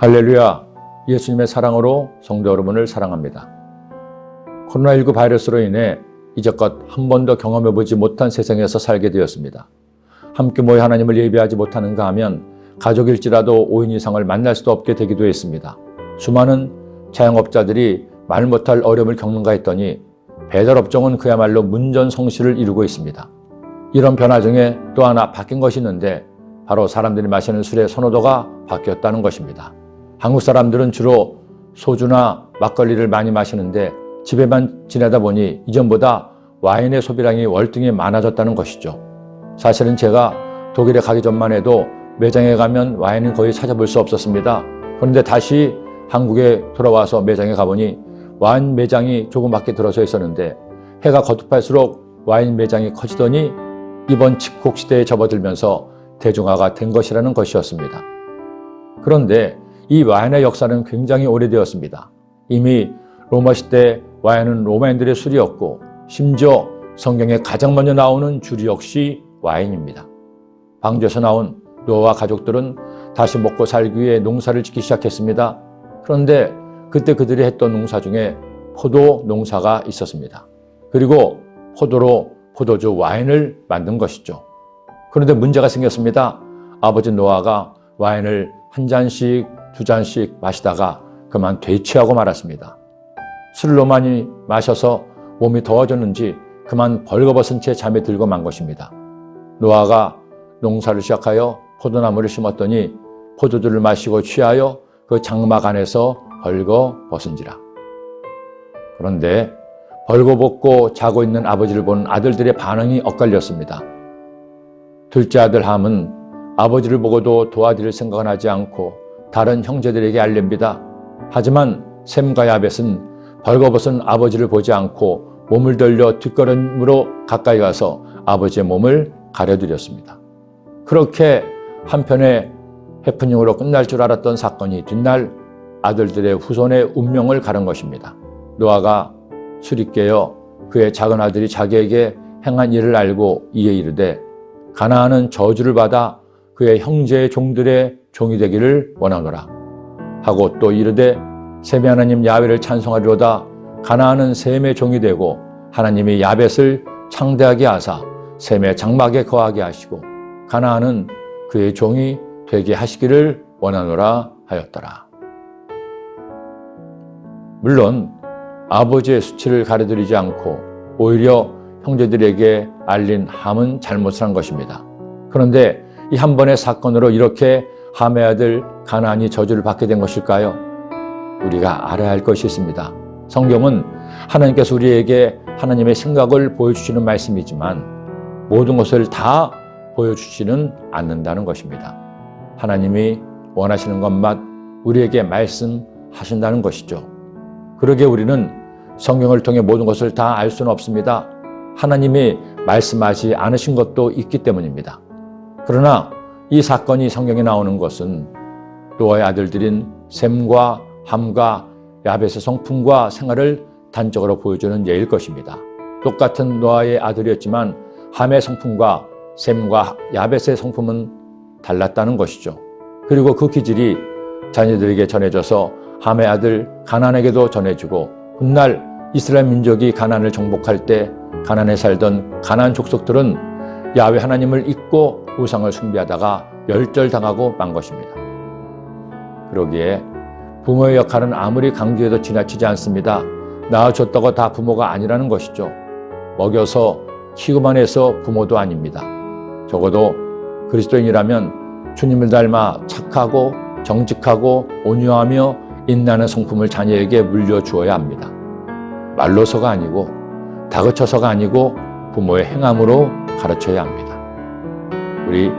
할렐루야. 예수님의 사랑으로 성도 여러분을 사랑합니다. 코로나19 바이러스로 인해 이제껏 한 번도 경험해보지 못한 세상에서 살게 되었습니다. 함께 모여 하나님을 예배하지 못하는가 하면 가족일지라도 5인 이상을 만날 수도 없게 되기도 했습니다. 수많은 자영업자들이 말 못할 어려움을 겪는가 했더니 배달업종은 그야말로 문전성시를 이루고 있습니다. 이런 변화 중에 또 하나 바뀐 것이 있는데 바로 사람들이 마시는 술의 선호도가 바뀌었다는 것입니다. 한국 사람들은 주로 소주나 막걸리를 많이 마시는데 집에만 지내다 보니 이전보다 와인의 소비량이 월등히 많아졌다는 것이죠. 사실은 제가 독일에 가기 전만 해도 매장에 가면 와인은 거의 찾아볼 수 없었습니다. 그런데 다시 한국에 돌아와서 매장에 가보니 와인 매장이 조금밖에 들어서 있었는데 해가 거듭할수록 와인 매장이 커지더니 이번 집콕 시대에 접어들면서 대중화가 된 것이라는 것이었습니다. 그런데 이 와인의 역사는 굉장히 오래되었습니다. 이미 로마 시대 와인은 로마인들의 술이었고 심지어 성경에 가장 먼저 나오는 주류 역시 와인입니다. 방주에서 나온 노아와 가족들은 다시 먹고 살기 위해 농사를 짓기 시작했습니다. 그런데 그때 그들이 했던 농사 중에 포도 농사가 있었습니다. 그리고 포도로 포도주 와인을 만든 것이죠. 그런데 문제가 생겼습니다. 아버지 노아가 와인을 한 잔씩, 두 잔씩 마시다가 그만 되취하고 말았습니다. 술로 많이 마셔서 몸이 더워졌는지 그만 벌거벗은 채 잠에 들고 만 것입니다. 노아가 농사를 시작하여 포도나무를 심었더니 포도주를 마시고 취하여 그 장막 안에서 벌거벗은지라. 그런데 벌거벗고 자고 있는 아버지를 본 아들들의 반응이 엇갈렸습니다. 둘째 아들 함은 아버지를 보고도 도와드릴 생각은 하지 않고 다른 형제들에게 알립니다. 하지만 샘과 야벳은 벌거벗은 아버지를 보지 않고 몸을 돌려 뒷걸음으로 가까이 가서 아버지의 몸을 가려드렸습니다. 그렇게 한편의 해프닝으로 끝날 줄 알았던 사건이 뒷날 아들들의 후손의 운명을 가른 것입니다. 노아가 술이 깨어 그의 작은 아들이 자기에게 행한 일을 알고 이에 이르되 가나안은 저주를 받아 그의 형제의 종들의 종이 되기를 원하노라 하고 또 이르되 셈의 하나님 야훼를 찬송하리로다 가나안은 셈의 종이 되고 하나님이 야벳을 창대하게 하사 셈의 장막에 거하게 하시고 가나안은 그의 종이 되게 하시기를 원하노라 하였더라. 물론 아버지의 수치를 가려드리지 않고 오히려 형제들에게 알린 함은 잘못을 한 것입니다. 그런데 이 한 번의 사건으로 이렇게 함의 아들 가나안이 저주를 받게 된 것일까요? 우리가 알아야 할 것이 있습니다. 성경은 하나님께서 우리에게 하나님의 생각을 보여주시는 말씀이지만 모든 것을 다 보여주지는 않는다는 것입니다. 하나님이 원하시는 것만 우리에게 말씀하신다는 것이죠. 그러게 우리는 성경을 통해 모든 것을 다 알 수는 없습니다. 하나님이 말씀하지 않으신 것도 있기 때문입니다. 그러나 이 사건이 성경에 나오는 것은 노아의 아들들인 셈과 함과 야벳의 성품과 생활을 단적으로 보여주는 예일 것입니다. 똑같은 노아의 아들이었지만 함의 성품과 셈과 야벳의 성품은 달랐다는 것이죠. 그리고 그 기질이 자녀들에게 전해져서 함의 아들 가난에게도 전해주고 훗날 이스라엘 민족이 가난을 정복할 때 가난에 살던 가난 족속들은 야외 하나님을 잊고 우상을 숭배하다가 멸절당하고 만 것입니다. 그러기에 부모의 역할은 아무리 강조해도 지나치지 않습니다. 낳아줬다고 다 부모가 아니라는 것이죠. 먹여서 키우만 해서 부모도 아닙니다. 적어도 그리스도인이라면 주님을 닮아 착하고 정직하고 온유하며 인나는 성품을 자녀에게 물려주어야 합니다. 말로서가 아니고 다그쳐서가 아니고 부모의 행함으로 가르쳐야 합니다. 우리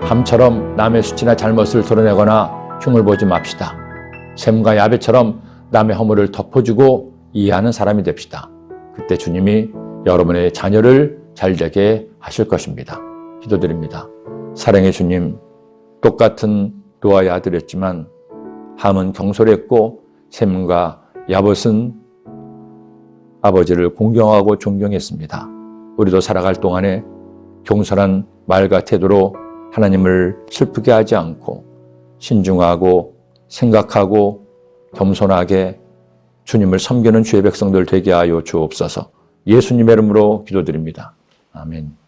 함처럼 남의 수치나 잘못을 드러내거나 흉을 보지 맙시다. 샘과 야베처럼 남의 허물을 덮어주고 이해하는 사람이 됩시다. 그때 주님이 여러분의 자녀를 잘되게 하실 것입니다. 기도드립니다. 사랑의 주님, 똑같은 노아의 아들이었지만 함은 경솔했고 샘과 야봇은 아버지를 공경하고 존경했습니다. 우리도 살아갈 동안에 경솔한 말과 태도로 하나님을 슬프게 하지 않고 신중하고 생각하고 겸손하게 주님을 섬기는 주의 백성들 되게 하여 주옵소서. 예수님의 이름으로 기도드립니다. 아멘.